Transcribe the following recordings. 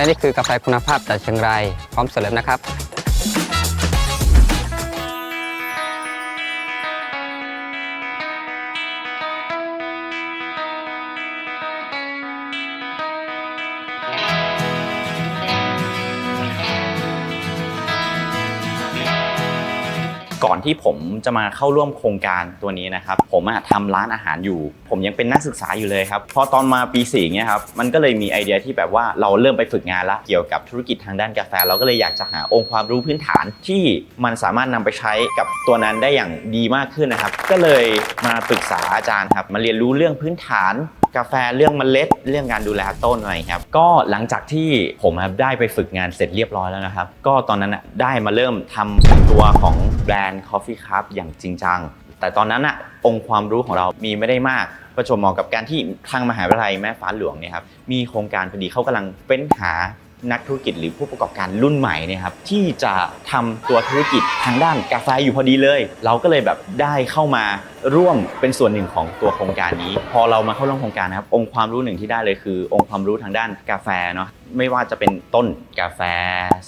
และนี่คือกาแฟคุณภาพจากเชียงรายพร้อมเสิร์ฟแล้วนะครับ ก่อนที่ผมจะมาเข้าร่วมโครงการตัวนี้นะครับ ผมอะทำร้านอาหารอยู่ ผมยังเป็นนักศึกษาอยู่เลยครับพอตอนมาปี4เนี่ยครับมันก็เลยมีไอเดียที่แบบว่าเราเริ่มไปฝึกงานละเกี่ยวกับธุรกิจทางด้านกาแฟ เราก็เลยอยากจะหาองค์ความรู้พื้นฐานที่มันสามารถนำไปใช้กับตัวนั้นได้อย่างดีมากขึ้นนะครับ ก็เลยมาปรึกษาอาจารย์ครับมาเรียนรู้เรื่องพื้นฐานกาแฟเรื่องเมล็ดเรื่องการดูแลต้นอะไรครับก็หลังจากที่ผมครับได้ไปฝึกงานเสร็จเรียบร้อยแล้วนะครับ ก็ตอนนั้นน่ะได้มาเริ่มทำตัวของแบรนด์ Coffee Cup อย่างจริงจัง แต่ตอนนั้นอะองค์ความรู้ของเรามีไม่ได้มากประจวบเหมาะกับการที่ทางมหาวิทยาลัยแม่ฟ้าหลวงเนี่ยครับมีโครงการพอดีเขากำลังเฟ้นหา นักธุรกิจหรือผู้ประกอบการรุ่นใหม่เนี่ยครับที่จะทำตัวธุรกิจทางด้านกาแฟอยู่พอดีเลย เราก็เลยแบบได้เข้ามาร่วมเป็นส่วนหนึ่งของตัวโครงการนี้ พอเรามาเข้าร่วมโครงการนะครับองค์ความรู้หนึ่งที่ได้เลยคือ องค์ความรู้ทางด้านกาแฟเนาะไม่ว่าจะเป็นต้นกาแฟ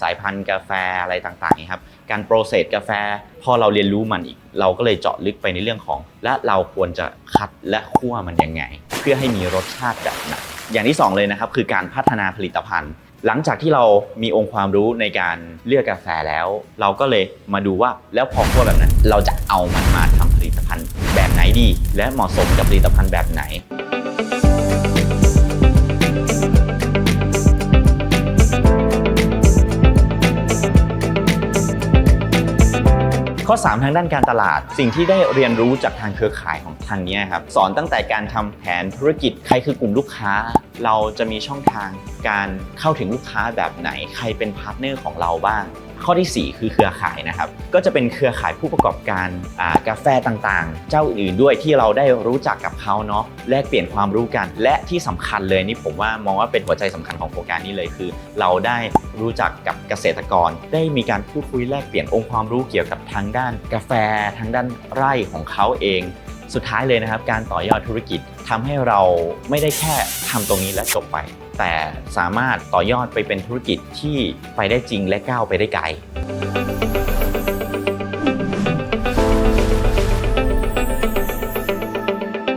สายพันธุ์กาแฟอะไรต่างๆนี่ครับการโปรเซสกาแฟ พอเราเรียนรู้มันอีก เราก็เลยเจาะลึกไปในเรื่องของ และเราควรจะคัดและคั่วมันยังไง เพื่อให้มีรสชาติแบบไหนอย่างที่สองเลยนะครับคือการพัฒนาผลิตภัณฑ์ หลังจากที่เรามีองค์ความรู้ในการเลือกกาแฟแล้ว เราก็เลยมาดูว่าแล้วพอคั่วแบบนั้น เราจะเอามันมาทำผลิตภัณฑ์แบบไหนดี และเหมาะสมกับผลิตภัณฑ์แบบไหน ข้อ 3 ทางด้านการตลาด สิ่งที่ได้เรียนรู้จากทางเครือข่ายของทางนี้ครับสอนตั้งแต่การทำแผนธุรกิจใครคือกลุ่มลูกค้า เราจะมีช่องทางการเข้าถึงลูกค้าแบบไหน ใครเป็นพาร์ทเนอร์ของเราบ้าง ข้อทีสี่ 4 คือเครือข่ายนะครับ ก็จะเป็นเครือข่ายผู้ประกอบการกาแฟต่างๆ เจ้าอื่นด้วยที่เราได้รู้จักกับเขาเนาะแลกเปลี่ยนความรู้กัน และที่สำคัญเลยนี่ผมว่ามองว่าเป็นหัวใจสำคัญของโครงการนี้เลยคือ เราได้รู้จักกับเกษตรกร ได้มีการพูดคุยแลกเปลี่ยนองค์ความรู้เกี่ยวกับทางด้านกาแฟ ทางด้านไร่ของเขาเองสุดท้ายเลยนะครับ การต่อยอดธุรกิจทำให้เราไม่ได้แค่ทำตรงนี้และจบไป แต่สามารถต่อยอดไปเป็นธุรกิจที่ไปได้จริงและก้าวไปได้ไกล